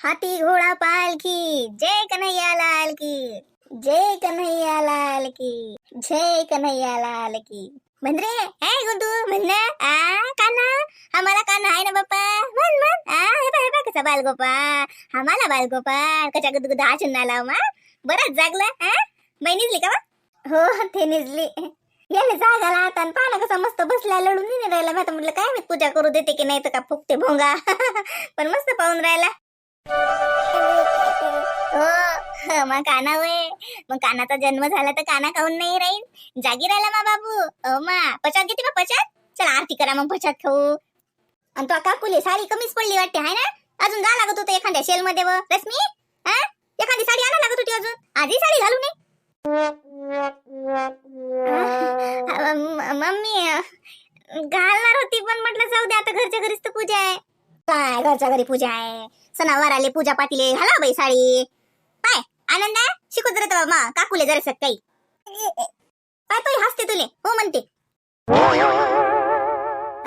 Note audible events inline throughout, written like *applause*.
हाती घोड़ा पालखी जय कन्हैया लाल की जय कन्हैया लाल की जय कन्हैया लाल की। म्हण रे ए गुंडू म्हण आ काना आम्हाला काना आहे ना बाप्पा म्हण म्हण आ हे बा हे बा कसा बालगोपाळ आम्हाला बालगोपाळ कशा गुदगुदा हा चुन्ना लाव मा। बरंच जागलं हा? बाई निजली का बा? हो ते निजली। याला जागा आला आता आणि पाहा कसा मस्त बसला लढून नाही राहिला. मी म्हटलं काय मी पूजा करू देते की नाही तर का फुकते भोंगा? *laughs* पण मस्त पाहून राहिला. हो मग काना वय. मग कानाचा जन्म झाला तर काना खाऊन नाही राहील जागी राहिला मा बाबू. अ मा. पचात घेते का पचात चला आरती करा मग पचात खाऊ. आणि तो काकुले साडी कमीच पडली वाटते हाय ना? अजून जा लागत होतं एखाद्या शेल मध्ये व. रश्मी हा? एखादी साडी आणा लागत होती अजून. आधी साडी घालू नये. मम्मी घालणार होती पण म्हटलं जाऊ दे आता घरच्या घरीच तर पूजा आहे. काय घरच्या घरी पूजा आहे? सणावार आले पूजा पातीले हला बाई साडी. पाय आनंद आहे? शिकवत राहत मा काकुले जरा काही. पाय तुला हसते तुले. हो म्हणते.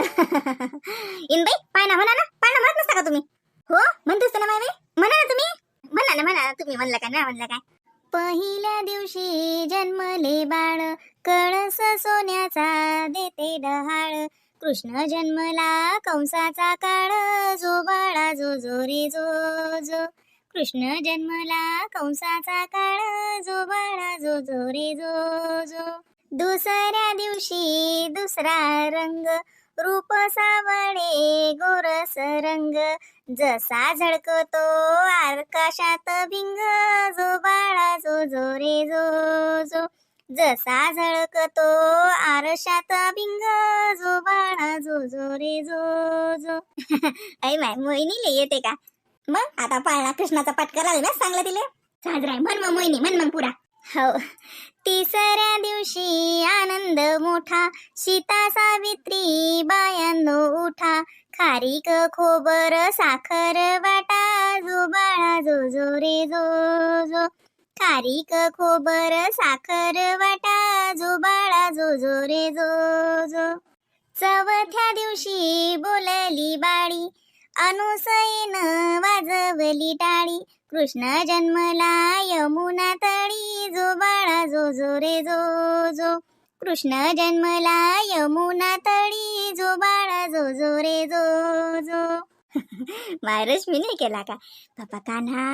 *laughs* इन बाई पाय ना हो म्हणा ना पाय ना म्हणत नसता का तुम्ही? हो म्हणतेस ना माय बाई म्हणा ना तुम्ही. म्हणा ना म्हणा तुम्ही म्हणला का ना म्हणला काय. पहिल्या दिवशी जन्मले बाळ कळस सोन्याचा देते डहाळ. कृष्ण जन्मला कंसाचा काळ जो बाळा जो जो रे जो जो. कृष्ण जन्मला कंसाचा काळ जो बाळा जो जो रे जो जो. दुसऱ्या दिवशी दुसरा रंग रूप सावळे गोरस रंग जसा झळकतो आकाशात भिंग जो बाळा जो जो रे जो जो. जसा झळकतो आरशात भिंग जो बाळा जो जो रे जो जो. ऐ माय मोहिनीले येते का? मग आता पाळणा कृष्णाचा पटका लागला ना सांगला तिले साजराय म्हण मग मोहिनी म्हण मग पुरा. हो. तिसऱ्या दिवशी आनंद मोठा सीता सावित्री बायांनो उठा. खारीक खोबर साखर वाटा जो बाळा जो जो रे जो जो. खारीक खोबर साखर वाटा जो बाळा जो जो रे जो जो चौथ्या दिवशी बोलली बाळी अनुसयन वाजवली टाळी. कृष्ण जन्मला यमुना तळी जो बाळा जो जो रे जो जो कृष्ण जन्मला यमुना तळी जो बाळा जो जो रे जो जो *laughs* मायरच मी नाही केला का? बापा कान्हा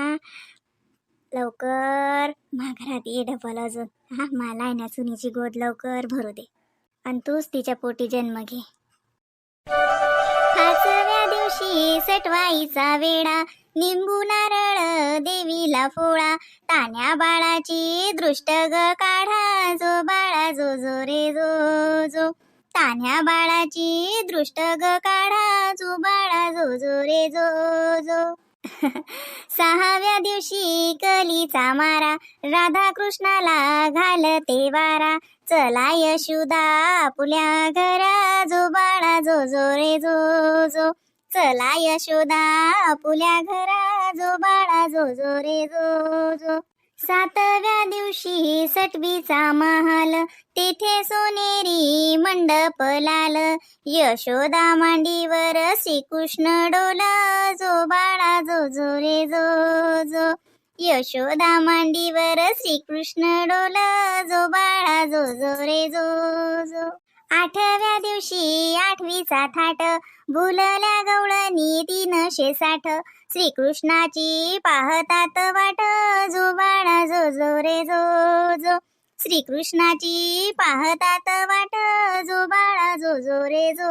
लवकर. माघरात ये डबल अजून. हा मला आहे ना सुनीची गोद लवकर भरू दे. आणि तूच तिच्या पोटी जन्म घे. पाचव्या दिवशी सटवाईचा वेळा निंबू नारळ देवीला फोळा तान्या बाळाची दृष्ट ग काढा जो बाळा जो जो रे जो जो. तान्या बाळाची दृष्ट ग काढा जो बाळा जो जो रे जो जो. *laughs* सहाव्या दिवशी कलीचा मारा. राधा कृष्णाला घालते वारा. चला यशोदा आपुल्या घरा जो बाळा जो जो रे जो जो. चला यशोदा आपुल्या घरा जो बाळा जो जो रे जो जो. सातव्या दिवशी सटवीचा महाल तेथे सोनेरी मंडप लाल. यशोदा मांडीवर श्रीकृष्ण डोल जो बाळा जो जो रे जो जो. यशोदा मांडीवर श्रीकृष्ण डोला जो बाळा जो जो रे जो जो. आठव्या दिवशी आठवीचा थाट. भुलल्या गवळणी तीनशे साठ श्रीकृष्णाची पाहतात वाट. जो बाळा जो जो रे जो जो श्रीकृष्णाची पाहतात वाट. जो जो रे जो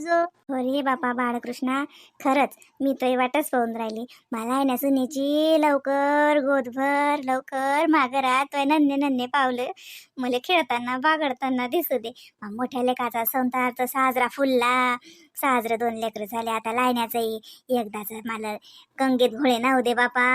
जो. हो अरे बापा बाळकृष्णा. खरंच मी तर वाटच पाहून राहिली. मला आहे ना सुनेची लवकर गोदभर लवकर माघरात नन्हे नन्हे पावलं. मला खेळताना बागडताना दिसू दे. मोठ्या लेखाचा संतार तर साजरा फुलला. साजरं दोन लेकरं झाले आता लायण्याचंही. एकदाच मला गंगेत घोळे नाव दे बापा.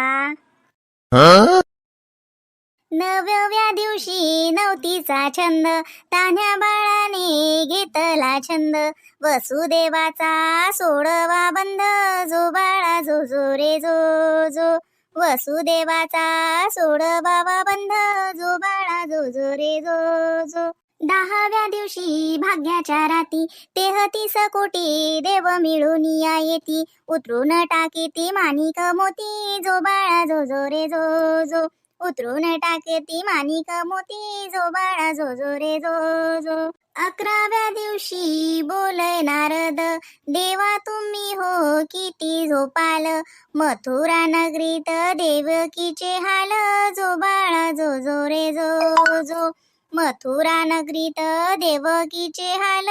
नवव्या दिवशी नवतीचा छंद तान्ह्या बाळाने घेतला छंद. वसुदेवाचा सोडवा बंध जो बाळा जो जो रे जो जो. वसुदेवाचा सोडवा बंध जो बाळा जो जो रे जो जो. दहाव्या दिवशी भाग्याच्या राती तेहतीस कोटी देव मिळून या येती. उतरून टाकी ती माणिक मोती जो बाळा जो जो रे जो जो. उतरून टाके ती माणिक मोती. जो बाळा जो जो रे जो जो. अकराव्या दिवशी बोलय नारद देवा तुम्ही हो किती झोपाल. मथुरा नगरीत देवकीचे हाल. जो बाळा जो जो रे जो जो. मथुरा नगरीत देवकीचे हाल.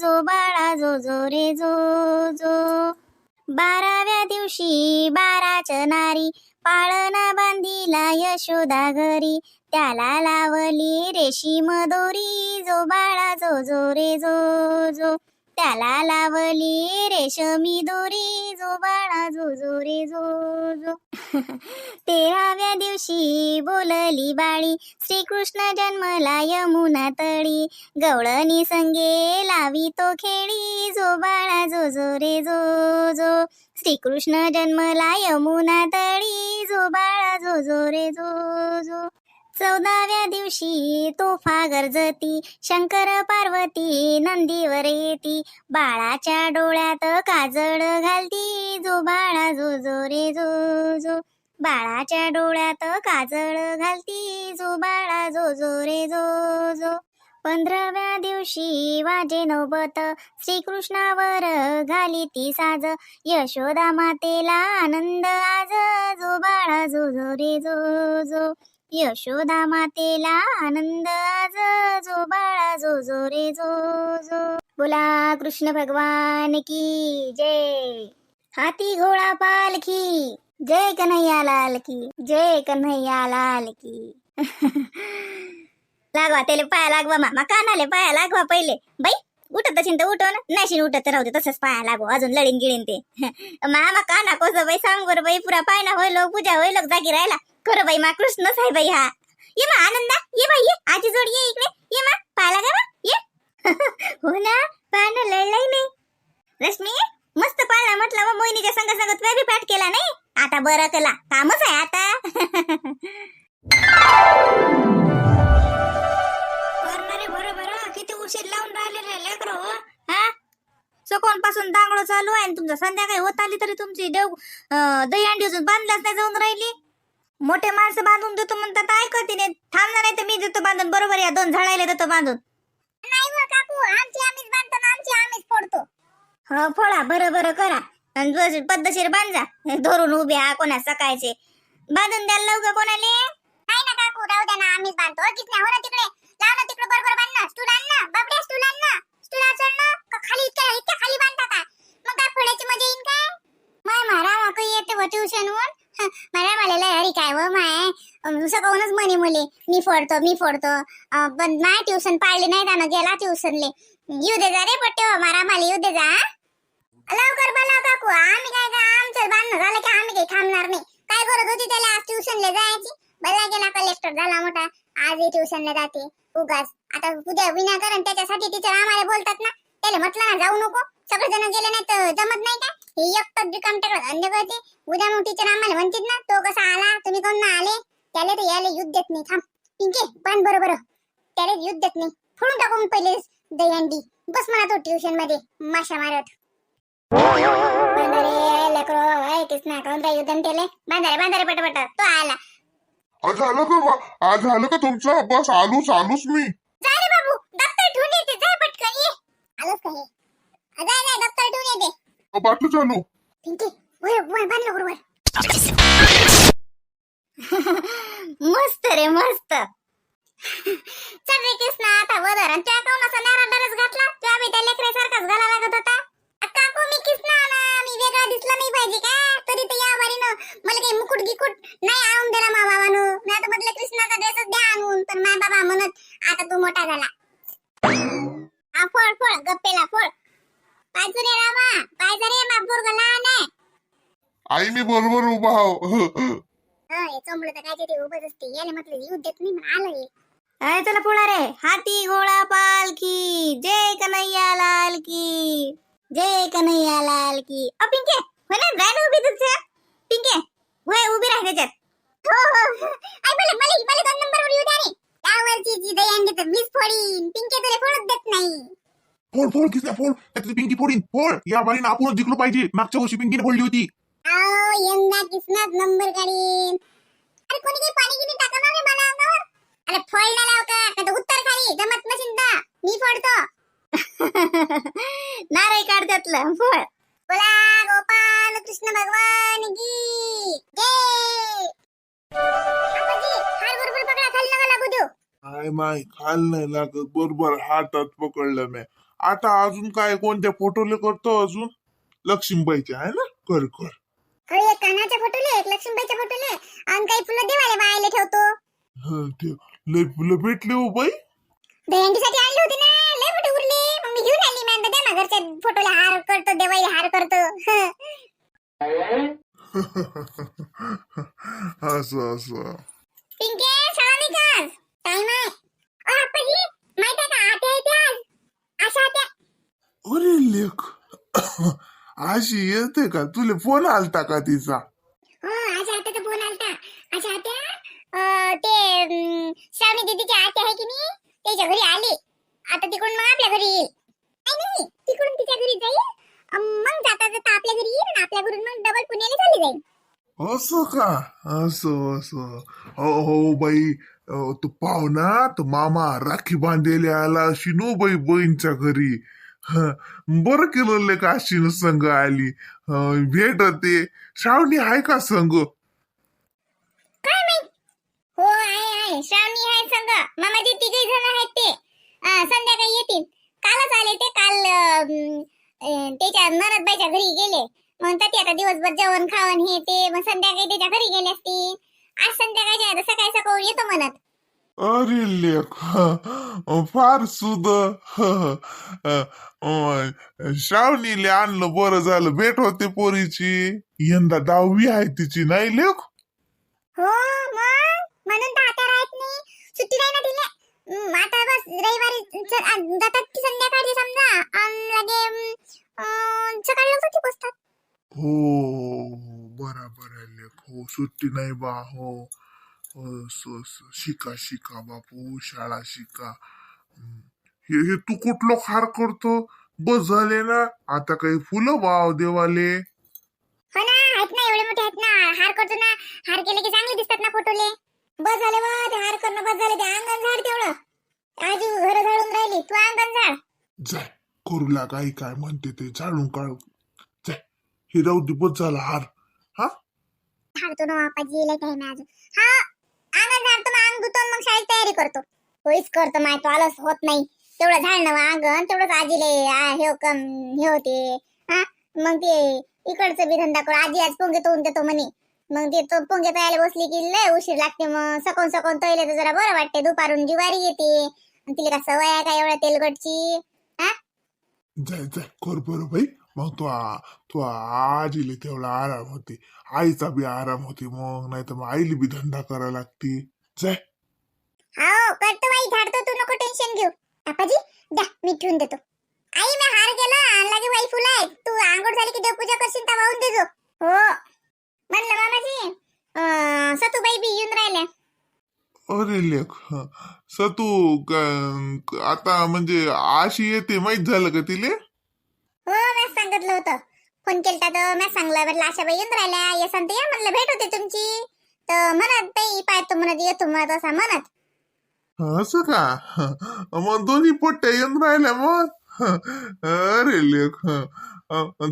जो बाळा जो जो रे जो जो. बाराव्या दिवशी बाराच नारी पाळणा बांधिला यशोदा घरी. त्याला लावली रेशीम दोरी जो बाळा जो जो रे जो जो. त्याला लावली रेशमी दोरी जो बाळा जो जो रे जो जो. *laughs* तेराव्या दिवशी बोलली बाळी श्रीकृष्ण जन्मला यमुना तळी. गवळणी संगे लावी तो खेळी जो बाळा जो जो रे जो जो. श्रीकृष्ण जन्मला यमुना तळी जो बाळा जो जो रे जो जो. चौदाव्या दिवशी तोफा गरजती शंकर पार्वती नंदीवर येती. बाळाच्या डोळ्यात काजळ घालती जो बाळा जो जो रे जो जो. बाळाच्या डोळ्यात काजळ घालती जो बाळा जो जो रे जो जो. पंधराव्या दिवशी वाजे नौबत श्रीकृष्णावर घाली ती साज. यशोदा मातेला आनंद आज जो बाळा जो जो रे जो जो. यशोदा मातेला आनंद आज जो बाळा जो जो रे जो जो. बोला कृष्ण भगवान की जय. हाती घोडा पालखी जय कन्हैया लाल की जय कन्हैया लाल की. *laughs* लागवा त्याला पाया लागवा मामा कानाले पाया लागवा पहिले. बाई उठत असेल तर उठव ना. उठत राहू दे तसंच पाया लागो अजून लढीन गिळीन ते. *laughs* मामा काना कोस बाई सांग बरं बाई पुरा पायना होईल होय लोक पूजा होय लोक जागी राहिला. खरं बाई मा कृष्ण आहे बाई हा. ये मा आनंदा ये बाई ये. आजी जोड ये इकडे. ये मा पाया लागा मा ये. *laughs* हो ना पाय लढलाय नाही रश्मी मस्त पाळला म्हटलं मग मोहिनीच्या संग संग तुला बी पाठ केला नाही? आता बरं केला. कामच आहे आता. किती उशीर लावून राहिलेले लेकरं हो? हा? सकोणपासून दांगडो चालू आहे आणि तुमचं संध्याकाळी होत आली तरी तुमची देव दही अंडी अजून बांधल्याच नाही जाऊन राहिली. मोठे माणसं बांधून देतो म्हणतात ऐकते नाही. थांबणार नाही तर मी देतो बांधून. बरोबर या दोन झाडायला देतो बांधून. नाही हो काकू. आमची आम्हीच बांधतो ना आमची आम्हीच फोडतो. हो फोडा बरं बरं करा. आणि बस पद्धतशीर बांधा. धरून उभे हा कोणा सकाळचे. बांधून द्याल लवकर कोणाले? नाही ना काकू राहू द्या ना आम्हीच बांधतो. ओळखीच नाही हो ना तिकडे? लाव ना तिकडे बरोबर बांध ना स्टूल आण ना बाबड्या स्टूल आण ना. स्टूल आचळ ना. खाली इतक्या इतक्या खाली बांधता का? मग काय फोडायची मजा येईन काय? माय मारा माकू येते व ट्युशन वर मला मला अरे काय व माय. सकाळूनच म्हणे मुले. मी फोडतो मी फोडतो. पण माय ट्युशन पाळली नाही त्यानं गेला ट्युशनले. येऊ दे जा रे पट्टे हो, मारा मला येऊ दे जा लवकर बोला काकू. आम्ही काय का आमचं बांधणं झालं की आम्ही काही थांबणार नाही. काय करत होती त्याला? आज ट्युशनला जायची. बल्ला गेला कलेक्टर झाला मोठा? आजही ट्युशनला जाते. उगाच. आता उद्या विनाकारण त्याच्यासाठी टीचर आम्हाला बोलतात ना. त्याला म्हटलं ना जाऊ नको. सगळे जण गेले नाही तर जमत नाही का? हे एकटं रिकाम टाकलं धंदे करते. उद्या मग टीचर आम्हाला म्हणतील ना तो कसा आला? तुम्ही कोण ना आले? त्याला तर यायला युद्ध देत नाही. थांब. पिंके पण बरोबर. त्याला युद्ध देत नाही. फोडून टाकून पहिले दहीहंडी. बस म्हणा तो ट्युशनमध्ये. माशा मारत. बांधारे लेकरो ऐ कृष्णा कोणता युद्धम केले बांधारे बांधारे पटपट. तो आला. आज झालं का बा? आज झालं का तुमचं? बस आलूच आलूच मी. जा रे बाबू दप्तर ठेवून येते. जाय पटकन ये. आलोच का हे? आ, जाय जाय दप्तर ठेवून येते. अ, बाटलं चालू. पिंकी वर वर बांध लवकर वर. मस्त रे मस्त. चल रे कृष्णा आता वदर आणि त्या काऊन असा नारा डरच घातला. त्या बी त्या लेकरासारखाच घाला लागत होता. मी कृष्णा ना मी वेगळा दिसला नाही पाहिजे का? तरी तर या वारीनं मला काही मुकुट गिकुट नाही आणून दिला मा बाबानं. मी आता म्हटलं कृष्णाचा ड्रेसच द्या आणून. पण माझा बाबा म्हणत आता तू मोठा झाला. हा फोड फोड गप्पेला फोड. पाहिजे रे रामा पाहिजे रे मा पोरग लहान आहे. आई मी बरोबर उभा आहो. हा हे चोंबड तर काय ते उभंच असते. याला म्हटलं येऊ देत नाही म्हणून आलं हे. अरे चला पुढा रे. हाती घोडा पालखी. जय कन्हैया लाल की जय कन्हैया लाल की. अ पिंके होय ना? जाय ना उभी तुझ्या? पिंके होय उभी राह त्याच्यात. हो हो आई मला मला मला दोन नंबर वर येऊ द्या रे. त्यावरची जी दही अंडी तर मीच फोडीन. पिंके तुला नाही. फोड फोड किसना फोड? त्यातली पिंकी फोडीन. फोड या बारीनं आपणच जिंकलो पाहिजे. मागच्या वर्षी पिंकीने फोडली होती. आओ यंदा किसनाच नंबर काढीन. अरे कोणी काही पाणी गिनी टाका ना रे मला अंगावर? अरे फोडला लाव का? का तर उत्तर खाली. जमत तर मी फोडतो. *laughs* नारळ काढ त्यातलं फळ बोला गोपाल कृष्ण भगवान की जय आपाजी, हार बरोबर पकडा खाली नका लागू देऊ. काय माय खाल नाही लागत. बरोबर हातात पकडलं मी. आता अजून काय कोणत्या फोटोले करतो अजून? लक्ष्मीबाईचे आहे ना? कर कर. एक कानाच्या फोटोले एक लक्ष्मीबाईच्या फोटोले. आणि काही फुलं देवाले बायले ठेवतो. हं, ते लय फुलं भेटले हो बाई. दहीहंडीसाठी आणली होती ना? घरच्या फोटोला हार करतो देवाई हार करतो. असं असं. पिंके शाळा नाही का आज टाइम आहे. ओ आप्पाजी माहीत आहे का? आत्या येते आज आशा आत्या. अरे लेख. अशी येते का? तुले फोन आलता का तिचा हो आशा आत्याचा फोन आलता आशा आत्या अं, ते अं, श्रावणी दीदीची आत्या आहे की नाही त्याच्या घरी आली आता तिकडून मग आपल्या घरी येईल नाही नाही तिकडून तिच्या घरी जाईल अं, मग जाता जाता आपल्या घरी येईल आणि आपल्या घरून मग डबल पुण्याला चालली जाईल असं का असं असं हो हो बाई तो तू पाव ना मामा राखी बांधलेले आला अशी बाई बहीणच्या घरी हं, बरं केलं ले का अशी संघ आली भेट ते श्रावणी आहे का संघ काय नाही हो आहे आहे श्रावणी आहे संग मामाजी तिघे जण आहेत ते संध्याकाळी येतील कालच आले ते काल त्याच्या नरदबाईच्या घरी गेले म्हणतात ते आता दिवसभर जेवण खावण हे ते मग संध्याकाळी त्याच्या घरी गेले असतील आज संध्याकाळच्या आता सकाळी सकाळी येतो म्हणत. अरे लेख फार सुद. श्रावणीले आणलं बरं झालं. भेट होते पोरीची. यंदा दहावी आहे तिची नाही लेख? हो मग? म्हणून तर आता राहत नाही. सुट्टी नाही ना तिला? हम्म, आता बस रविवारी च- आ, जातात संध्याकाळी समजा. आणि लगे अं, सकाळी लवकर ती पोचतात. हो बराबर आहे लेख. हो सुट्टी नाही बा हो. असं शिका शिका बापू शाळा शिका. हे हे तू कुठलं खार करतो? बस झाले ना? आता काही फुलं वाव देवाले. हो ना आहेत ना एवढे मोठे आहेत ना. हार करतो ना. हार केले की चांगले दिसतात ना फोटोले. बस झाले बा ते हार करणं बस झाले ते अंगण झाड तेवढं. आजू घर झाडून राहिली तू अंगण झाड. जाय करू लाग आई काय म्हणते ते. झाडून काढू. हे राहू दे बस झाला हार. हा? झाडतो ना बापाजी लय टाइम आहे अजून. हा अंगण झाडतो मग अंग धुतो मग शाळेत तयारी करतो. होईच करतो माय तो आलस होत नाही. तेवढं झाडणं मग अंगण तेवढंच आजीले आ, हे कम हे होते. हा? मग ते इकडचं बी धंदा कर. आजी आज पोंगे तोडून देतो म्हणे. मग ते तो पोंगे तयाला बसली की लय उशीर लागते मग. सकून सकून तैले तर जरा बरं वाटते. दुपारून जिवारी येते. आणि तिला का सवय आहे का एवढ्या तेलगटची जाय जाय. कर बरं बाई. मग तो आ- तो आजीले तेवढा आराम होते. आईचा बी आराम होते मग नाही तर मग आईला बी धंदा करा लागते. जाय. हो करतो बाई झाडतो तू नको टेन्शन घेऊ. आपाजी द्या मी ठेवून देतो. आई मी हार केला आणि लगे बाई फुलं आहेत. तू आंघोळ झाली की देवपूजा करशील तर वाहून देजो हो. म्हणलं मामाजी अं, सतूबाई बी येऊन राहिल्या. अरे लेख. सतू क- आता म्हणजे आशी येते माहीत झालं का तिले? हो मी सांगितलं होतं. फोन केलता तर मी सांगलं म्हटलं आशा बाई येऊन राहिल्या. या सांगते या म्हणलं भेट होते तुमची. तर म्हणत ताई पाहतो म्हणत येतो म्हणत असा म्हणत. असं का? मग दोन्ही पोट्या येऊन राहिल्या मग? अरे लेख.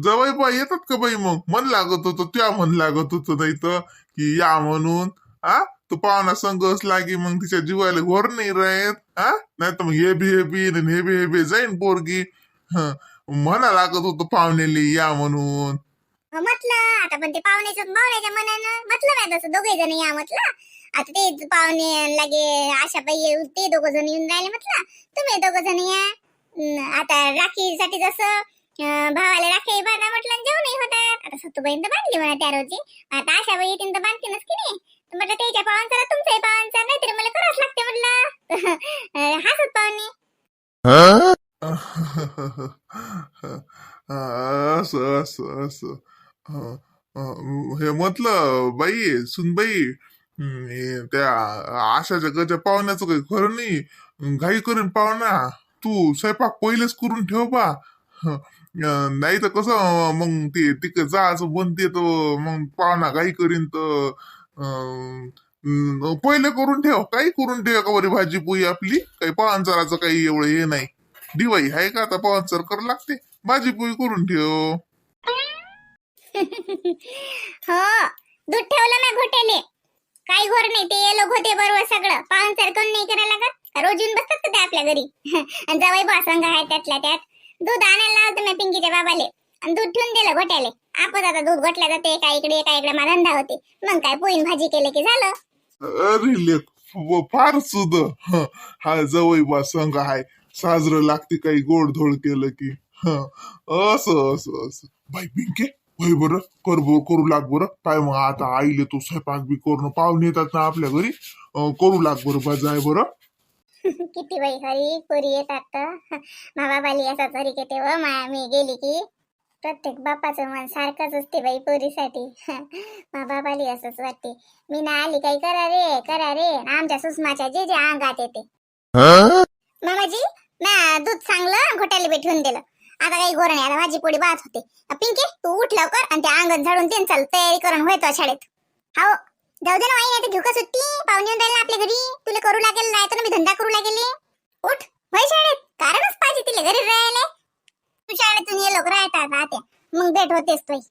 जवळ पाय येतात का बाई मग? मन लागत होतं त्या मन लागत होतं नाही तर की या म्हणून. आ? तू पाहुणा संघ लागे मग तिच्या जीवाला घोर नाही राहत. हा नाही तर मग हे बी हे बी हे बी हे बी जाईन पोरगी. म्हणा लागत होतं पाहुणेले या म्हणून. म्हटलं आता पण ते पाहुण्याचं पाहुण्याच्या मनानं. म्हटलं नाही तसं दोघे जण या म्हटलं. आता ते पाहुणे लागे आशा बाई ते दोघं जण येऊन राहिले म्हटलं. तुम्ही दोघं जण या. अं, आता राखीसाठी जसं अं, भावाला राखी बांधा म्हटलं आणि जेवणही होतात आता सतूबाईन तर बांधली म्हणा त्या रोजी. आता आशा बाई येतील तर बांधतीनच की नाही. तर म्हटलं त्याच्या पावांचा तुमचाही पावांचा नाहीतरी मला करावंच लागते म्हटलं. *laughs* अं, हसत पाहुणे. असं असं असं हे म्हटलं बाई सुनबाई त्या आशाच्या गच्या पाहुण्याचं काही खरं नाही. घाई करून पाहुणा. तू स्वयंपाक पहिलेच करून ठेव बा. नाही तर कसं मग ते तिकडे जायचं बनते तर मग पाहुणा घाई करीन तर पहिले करून ठेव. काही करून ठेव का बरी भाजी पोळी आपली. काही पाहुणचाराचं काही एवढं हे नाही. दिवाळी आहे का? आता पाहुणचार करावं लागते. भाजी पोळी करून ठेव. *laughs* हो दूध ठेवलं ना घोटेले काही घोर नाही ते येलो घोटे बरोबर सगळं. पाहुणचार कोण नाही करायला लागत? रोज येऊन बसतात का ते आपल्या घरी? *laughs* आणि जवाई संघ आहे त्यातल्या त्यात. दूध आणायला लावतो मी पिंकीच्या बाबाले. आणि दूध ठेवून दिलं घोट्याले. आपण आता दूध घोटल्या जाते एका इकडे एका इकडे मला धंदा होते. मग काय पोळीन भाजी केले की झालं? अरे लेख फार सुद हं, *laughs* हा जवळ बा संघ आहे. साजरं लागते काही गोडधोड केलं की. हं, असं असं असं. बाई पिंके होय बरं कर करू लाग बरं. काय मग आता आईले तू स्वयंपाक बी करून पाहुणे येतात ना आपल्या घरी. करू लाग बरं बा जाय बरं. *laughs* किती बाई हरी पोरी येतात तर. मा बाबाली असं तरी येते व माया मी गेली की. प्रत्येक बापाचं मन सारखंच असते बाई पोरीसाठी. *laughs* मा बाबाली असंच वाटते. मी ना आली काही करा रे करा रे. आणि आमच्या सुषमाच्या जे जे अंगात येते. मामाजी ना दूध चांगलं घोट्याला भेटून दिलं. आता काही गोर नाही आता भाजी पोळी बात होते. पिंकी तू उठ लवकर आणि ते अंगण झाडून दे चल चाल तयारी करून होय शाळेत. हो. जाऊ दे ना आई आता घेऊ का सुट्टी पाहुणे येऊन राहिले आपल्या घरी. तुला करू लागेल नाही तर मी धंदा करू लागेल. उठ. होय शाळेत? कारणच पाहिजे तिला घरी राहिले तू शाळेतून ये लोक राहतात आत्या मग भेट होतेस तुझी.